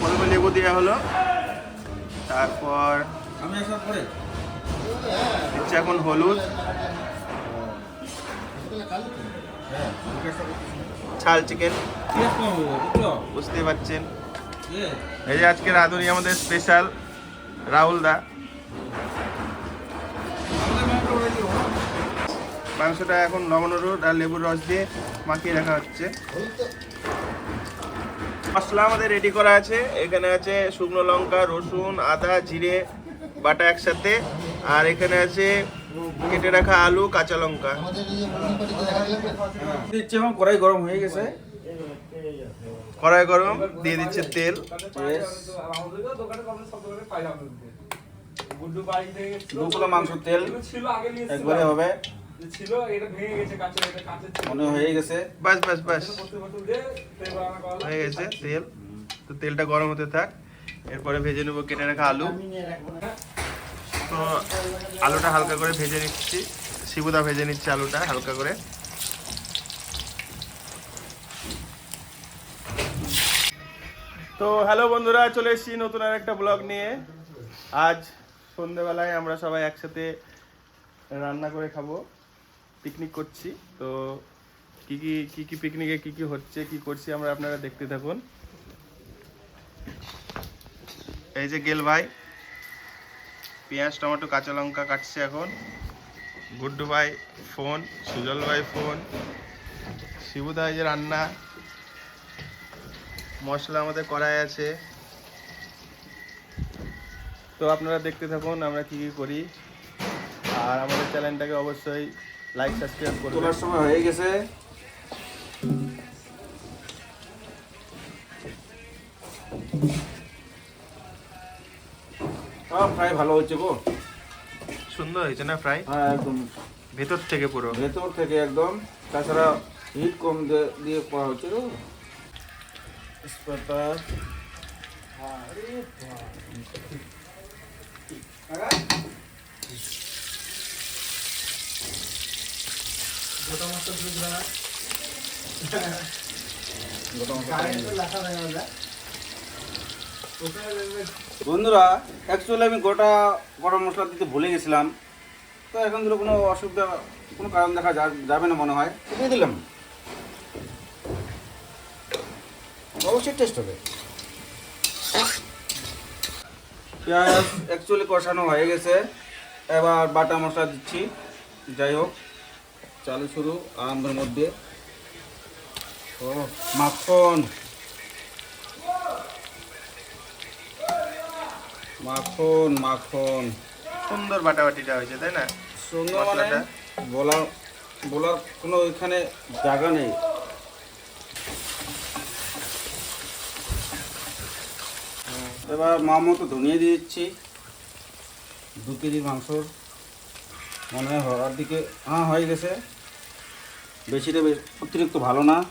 প্রথমে লেবু দেওয়া হলো। তারপর দিচ্ছে এখন হলুদ। হ্যাঁ ছাল চিকেন। বুঝতে পারছেন। এই যে আজকে রাঁধুনি আমাদের স্পেশাল রাহুল দা। মাংসটা এখন লবণ আর লেবুর রস দিয়ে মাখিয়ে রাখা হচ্ছে। মশলা আমাদের রেডি করা আছে। এখানে আছে শুকনো লঙ্কা রসুন আদা জিরে বাটা একসাথে। আর এখানে আছে কেটে রাখা আলু কাঁচা লঙ্কা। দিচ্ছি এখন কড়াই গরম হয়ে গেছে। কড়াই গরম দিয়ে দিচ্ছে তেল। দু কিলো মাংস তেল একবারে হবে। ছিল এটা ভেঙে গেছে কাঁচের এটা কাঁচের মনে হয়ে গেছে। বাস বাস বাস। হয়ে গেছে তেল। তো তেলটা গরম হতে থাক। এরপরে ভেজে নেব কেটে রাখা আলু। তো আলুটা হালকা করে ভেজে নিচ্ছি। শিবুদা ভেজে নিচ্ছে আলুটা হালকা করে। তো হ্যালো বন্ধুরা চলে এসেছি নতুন আর একটা ব্লগ নিয়ে। আজ সন্ধেবেলায় আমরা সবাই একসাথে রান্না করে খাব। পিকনিক করছি। তো কি কি কি কি পিকনিকে কি কি হচ্ছে, কি করছি আমরা আপনারা দেখতে থাকুন। এই যে গেল ভাই, পেঁয়াজ, টমেটো, কাঁচা লঙ্কা কাটছে এখন। গুড্ডু ভাই ফোন, সুজল ভাই ফোন শিবুদা এই যে রান্না। মশলা আমাদের কড়াই আছে। তো আপনারা দেখতে থাকুন আমরা কি কি করি। আর আমাদের চ্যানেলটাকে অবশ্যই লাইক সাবস্ক্রাইব করবেন তোলার সময় হয়ে গেছে। ফ্রাই ভালো হচ্ছে গো। সুন্দর হয়েছে না ফ্রাই হ্যাঁ একদম। ভেতর থেকে পুরো। ভেতর থেকে একদম। তাছাড়া হিট কম দিয়ে করা হচ্ছে তো স্পেটার বন্ধুরা অ্যাকচুয়ালি আমি গোটা গরম মশলা দিতে ভুলে গেছিলাম। তো এখন ধরো কোনো অসুবিধা কোনো কারণ দেখা যা- যাবে না মনে হয়। দিয়ে দিলাম। অবশ্যই টেস্ট হবে। পেঁয়াজ অ্যাকচুয়ালি কষানো হয়ে গেছে। এবার বাটা মশলা দিচ্ছি। যাই হোক। চালু শুরু আরম্ভের মধ্যে। ও মাখন। মাখন মাখন। সুন্দর বাটাবাটিটা হয়েছে তাই না? সুন্দর মানে বলার বলার কোনো এখানে জায়গা নেই। এবার মা মতো ধনিয়ে দিয়ে দিচ্ছি। দু কেজি মাংসর। মনে হয় হওয়ার দিকে হ্যাঁ হয়ে গেছে। বেশিটা বেশ- অতিরিক্ত ভালো না।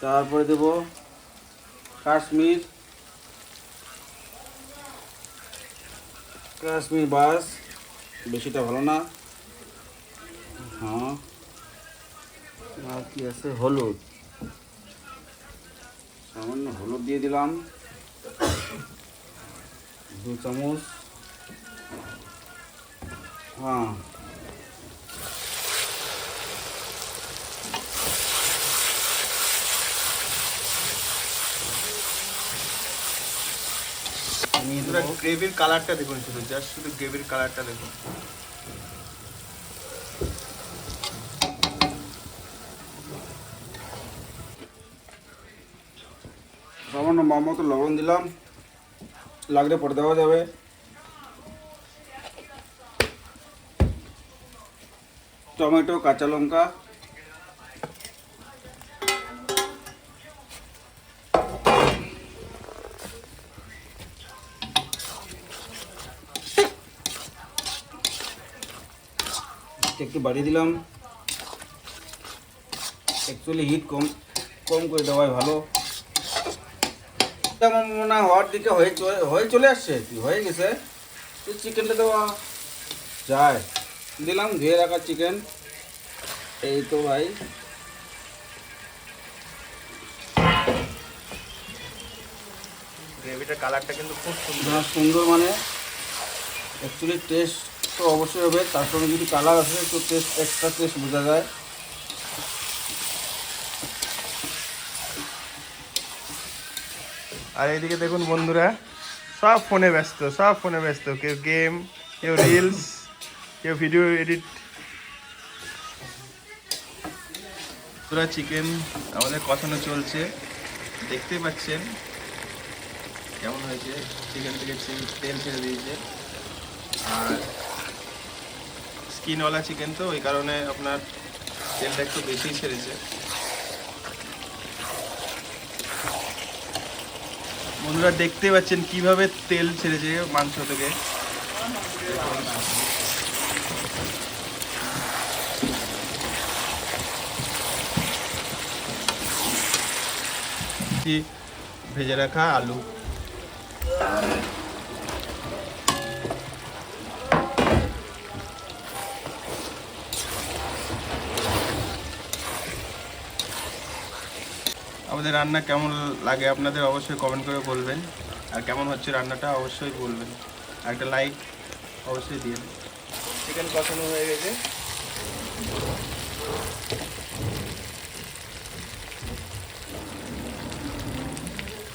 তারপরে দেব কাশ্মীর। কাশ্মীর বাস, বেশিটা ভালো না। হ্যাঁ। আর কি আছে? হলুদ। সামান্য হলুদ দিয়ে দিলাম। দু চামচ। হ্যাঁ। নিয়ে পুরো দেবো গ্রেভির কালারটা দেখুন শুধু জাস্ট শুধু গ্রেভির কালারটা দেখুন। সামান্য মা মতো লবণ দিলাম। লাগলে পরে দেওয়া যাবে। টমেটো কাঁচা লঙ্কা একটু বাড়িয়ে দিলাম। অ্যাকচুয়ালি হিট কম কম করে দেওয়াই ভালো। তেমন মনে হয় হওয়ার দিকে হয়ে চলে হয়ে চলে আসছে কি হয়ে গেছে? তো চিকেনটা দেওয়া যায়। দিলাম ধুয়ে রাখা চিকেন এই তো ভাই। গ্রেভিটার কালারটা কিন্তু খুব সুন্দর। না সুন্দর মানে। অ্যাকচুয়ালি টেস্ট তো অবশ্যই হবে। তার সঙ্গে যদি কালার আসে, তো টেস্ট এক্সট্রা টেস্ট বোঝা যায়। আর এইদিকে দেখুন বন্ধুরা, সব ফোনে ব্যস্ত, সব ফোনে ব্যস্ত। কেউ গেম কেউ রিলস কেউ ভিডিও এডিট পুরো চিকেন আমাদের কষানো চলছে। দেখতে পাচ্ছেন কেমন হয়েছে। চিকেন থেকে তেল ছেড়ে দিয়েছে। আর স্কিনওয়ালা চিকেন তো, ওই কারণে আপনার তেলটা একটু বেশিই ছেড়েছে। বন্ধুরা, দেখতে পাচ্ছেন কীভাবে তেল ছেড়েছে মাংস থেকে। ভেজে রাখা আলু। আমাদের রান্না কেমন লাগে আপনাদের অবশ্যই কমেন্ট করে বলবেন। আর কেমন হচ্ছে রান্নাটা অবশ্যই বলবেন। আর একটা লাইক অবশ্যই দিন। চিকেন কষানো হয়ে গেছে।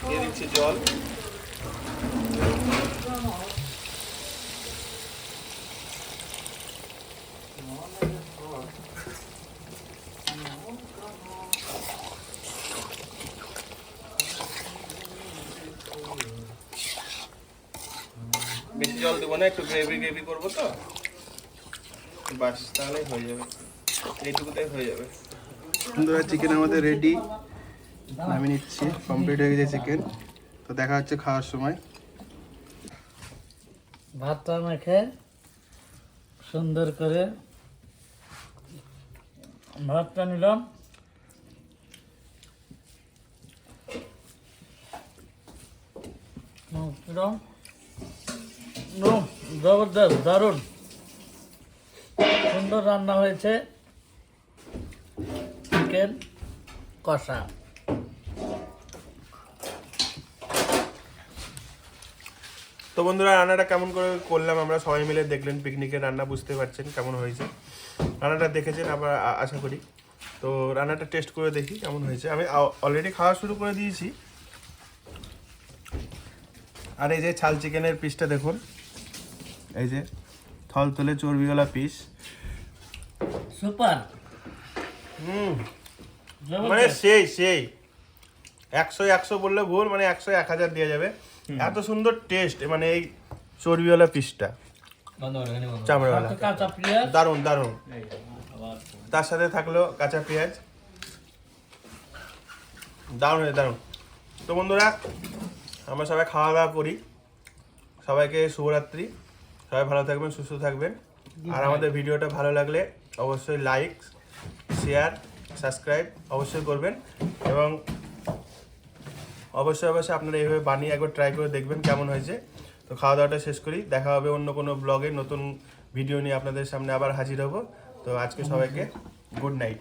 দিয়ে দিচ্ছি জল। জল দেবো না একটু গ্রেভি গ্রেভি করব তো। বাস তাহলেই হয়ে যাবে। এইটুকুতেই হয়ে যাবে। বন্ধুরা চিকেন আমাদের রেডি আমি নিচ্ছি কমপ্লিট হয়ে গেছে চিকেন তো দেখা হচ্ছে খাওয়ার সময়। ভাত ভাতটা মেখে সুন্দর করে ভাতটা নিলাম? হুম, জবরদস্ত, দারুণ। সুন্দর রান্না হয়েছে। চিকেন কষা। তো বন্ধুরা, রান্নাটা কেমন করে করলাম আমরা সবাই মিলে দেখলেন পিকনিকের রান্না, বুঝতে পারছেন কেমন হয়েছে। রান্নাটা দেখেছেন আবার আশা করি। তো রান্নাটা টেস্ট করে দেখি কেমন হয়েছে। আমি অলরেডি খাওয়া শুরু করে দিয়েছি। আর এই যে ছাল চিকেনের পিসটা দেখুন। এই যে থল তলে চর্বিওয়ালা পিস। সুপার। হুম। মানে সেই সেই। একশো একশো বললে ভুল মানে একশো এক হাজার দেওয়া যাবে। এত সুন্দর টেস্ট মানে এই চর্বিওয়ালা পিসটা। চামড়াওয়ালা। দারুণ দারুণ। তার সাথে থাকল কাঁচা পেঁয়াজ। দারুণ দারুণ। তো বন্ধুরা আমরা সবাই খাওয়া দাওয়া করি। সবাইকে শুভরাত্রি। সবাই ভালো থাকবেন সুস্থ থাকবেন। আর আমাদের ভিডিওটা ভালো লাগলে অবশ্যই লাইক শেয়ার সাবস্ক্রাইব অবশ্যই করবেন এবং অবশ্যই অবশ্যই আপনারা এইভাবে বানিয়ে একবার ট্রাই করে দেখবেন কেমন হয়েছে। তো খাওয়া দাওয়াটা শেষ করি। দেখা হবে অন্য কোনো ব্লগে নতুন ভিডিও নিয়ে আপনাদের সামনে আবার হাজির হব। তো আজকে সবাইকে গুড নাইট